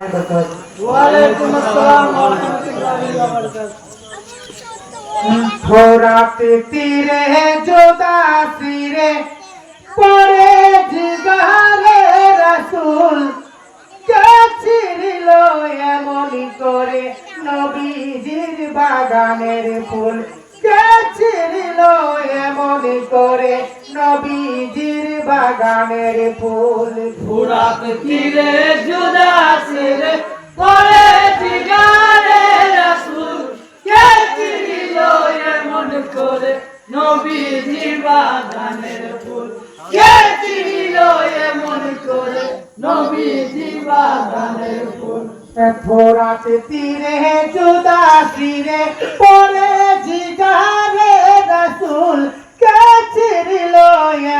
ওয়া বারাকাতুহু। ফোরাত তীরে পরে জিগারে রাসূল কে ছিড়িল করে নবীজির বাগানের ফুল। কে ছিড়িল এমন করে নবীজির বাগানের ফুল। ফুরাত তীরে জুদাসি রে পরে জিগারে রাসূল। কে চিনিল এমন করে? নবীজি বাগানের ফুল। কে চিনিল এমন করে? নবীজি বাগানের ফুল। ফোরাত তীরে জুদাসি রে পরে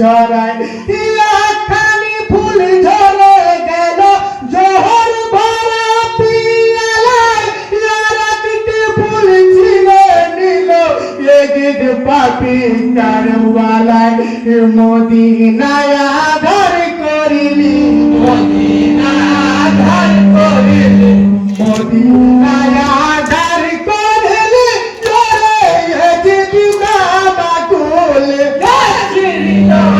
ছড়ায় ইয়াখানি ফুল ঝরে গেল, জহর ভরা পিয়ালায়। ফুল ছিঁড়ে নিল এগিদ পাপি কারওয়ালায় মদিনায় করিলি। মদিনায় আধার চিনিল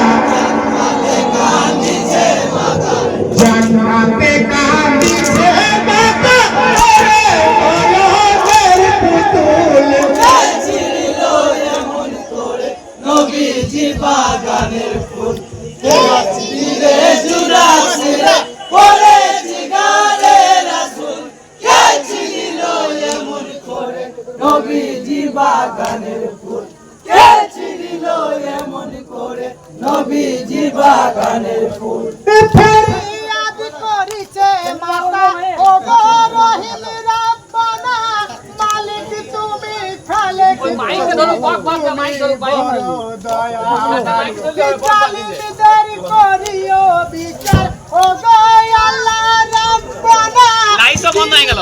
জালিমদের করিও বিচার। ও আল্লাহ রাব্বানা লাইটটা বন্ধ হয়ে গেল।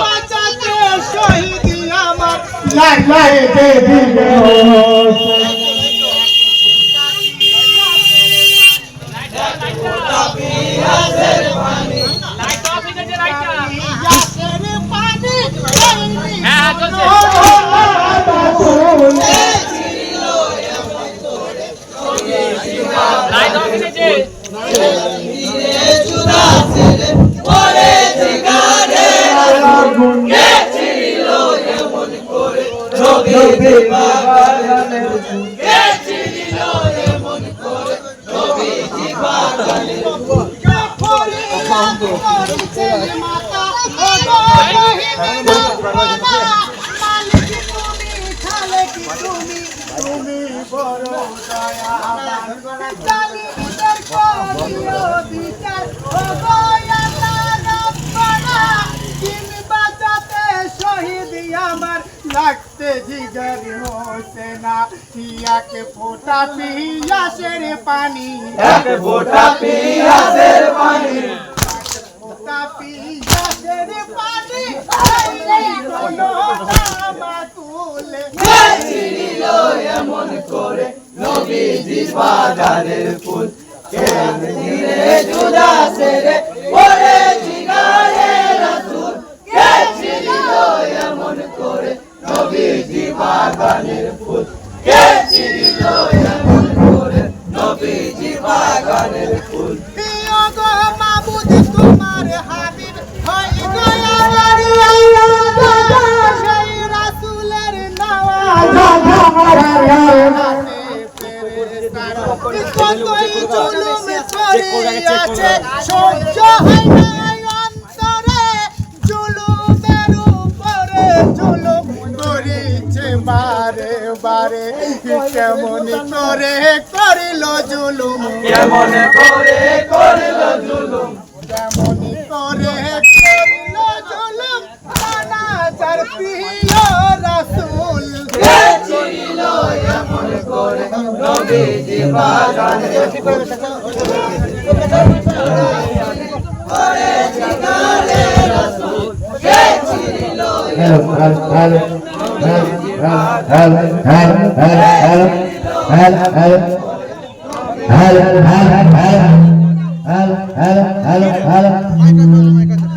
শহীদ আমার লাই লাই দে দিবে নবীজি বাগানের ফুল কে ছিল এমন করে নবীজি বাগানের ফুল ফরিয়াদ করিছে মাতা ও রহিম মালিক তুমি খালেক তুমি তুমি বড় দয়াবান। জালিমদের করিও বিচার লাগতে জিগর হোসে না। এক ফোটা পিয়াসের পানি। এক ফোটা পিয়াসের পানি। ফোটা পিয়াসের পানি। কোনো নামা তুলে। এমন করে বাজারের ফুল। কেন ও বারে বারে কেমন করে করিল জুলুম কেমন করে করিল জুলুম কেমন করে করিল জুলুম অনাচার পিল রাসুল ছিল এমন করে hello hello hello hello hello